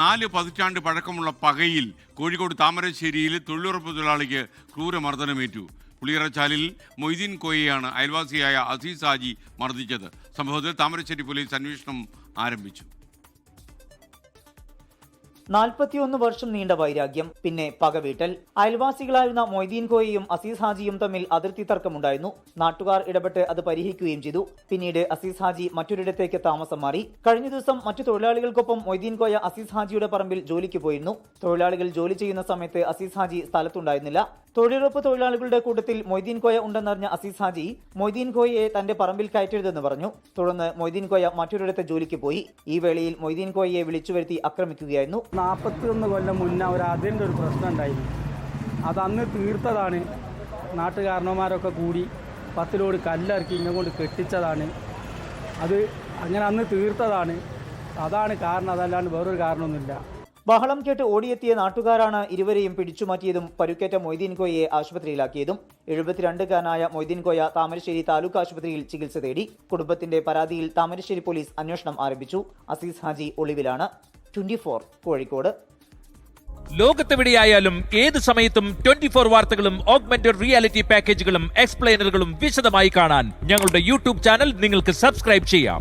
നാല് പതിറ്റാണ്ട് പഴക്കമുള്ള പകയിൽ കോഴിക്കോട് താമരശ്ശേരിയിൽ തൊഴിലുറപ്പ് തൊഴിലാളിക്ക് ക്രൂരമർദ്ദനമേറ്റു. പുളിയറച്ചാലിൽ മൊയ്തീൻ കോയയാണ് അയൽവാസിയായ അസീസ് ഹാജി മർദ്ദിച്ചത്. സംഭവത്തിൽ താമരശ്ശേരി പോലീസ് അന്വേഷണം ആരംഭിച്ചു. നാൽപ്പത്തിയൊന്ന് വർഷം നീണ്ട വൈരാഗ്യം പിന്നെ പകവീട്ടൽ. അയൽവാസികളായിരുന്ന മൊയ്തീൻ കോയയും അസീസ് ഹാജിയും തമ്മിൽ അതിർത്തി തർക്കമുണ്ടായിരുന്നു. നാട്ടുകാർ ഇടപെട്ട് അത് പരിഹരിക്കുകയും ചെയ്തു. പിന്നീട് അസീസ് ഹാജി മറ്റൊരിടത്തേക്ക് താമസം മാറി. കഴിഞ്ഞ ദിവസം മറ്റു തൊഴിലാളികൾക്കൊപ്പം മൊയ്തീൻ കോയ അസീസ് ഹാജിയുടെ പറമ്പിൽ ജോലിക്ക് പോയിരുന്നു. തൊഴിലാളികൾ ജോലി ചെയ്യുന്ന സമയത്ത് അസീസ് ഹാജി സ്ഥലത്തുണ്ടായിരുന്നില്ല. തൊഴിലുറപ്പ് തൊഴിലാളികളുടെ കൂട്ടത്തിൽ മൊയ്തീൻ കോയ ഉണ്ടെന്നറിഞ്ഞ അസീസ് ഹാജി മൊയ്തീൻ കോയയെ തന്റെ പറമ്പിൽ കയറ്റരുതെന്ന് പറഞ്ഞു. തുടർന്ന് മൊയ്തീൻ കോയ മറ്റൊരിടത്തെ ജോലിക്ക് പോയി. ഈ വേളയിൽ മൊയ്തീൻ കോയയെ വിളിച്ചു വരുത്തി ആക്രമിക്കുകയായിരുന്നു. നാൽപ്പത്തിയൊന്ന് കൊല്ലം മുന്നേ ഒരു അതിന്റെ ഒരു പ്രശ്നം ഉണ്ടായിരുന്നു. അത് അന്ന് തീർത്തതാണ്. നാട്ടുകാരണവന്മാരൊക്കെ കൂടി പത്തിലോട് കല്ലിറക്കി ഇങ്ങനെ കൊണ്ട് കെട്ടിച്ചതാണ്. അത് അങ്ങനെ അന്ന് തീർത്തതാണ്. അതാണ് കാരണം അതല്ലാണ്ട് വേറൊരു കാരണമൊന്നുമില്ല. ബഹളം കേട്ട് ഓടിയെത്തിയ നാട്ടുകാരാണ് ഇരുവരെയും പിടിച്ചുമാറ്റിയതും പരുക്കേറ്റ മൊയ്തീൻ കോയയെ ആശുപത്രിയിലാക്കിയതും എഴുപത്തിരണ്ടുകാരനായ മൊയ്തീൻ കോയ താമരശ്ശേരി താലൂക്ക് ആശുപത്രിയിൽ ചികിത്സ തേടി കുടുംബത്തിന്റെ പരാതിയിൽ താമരശ്ശേരി പോലീസ് അന്വേഷണം ആരംഭിച്ചു. Azeez Haji ഒളിവിലാണ്. Twenty four Kozhikode. ലോകത്തെവിടെയായാലും ഏത് സമയത്തും ട്വന്റി ഫോർ വാർത്തകളും ഓഗ്മെന്റഡ് റിയാലിറ്റി പാക്കേജുകളും എക്സ്പ്ലെയിനറുകളും വിശദമായി കാണാൻ ഞങ്ങളുടെ യൂട്യൂബ് ചാനൽ നിങ്ങൾക്ക് സബ്സ്ക്രൈബ് ചെയ്യാം.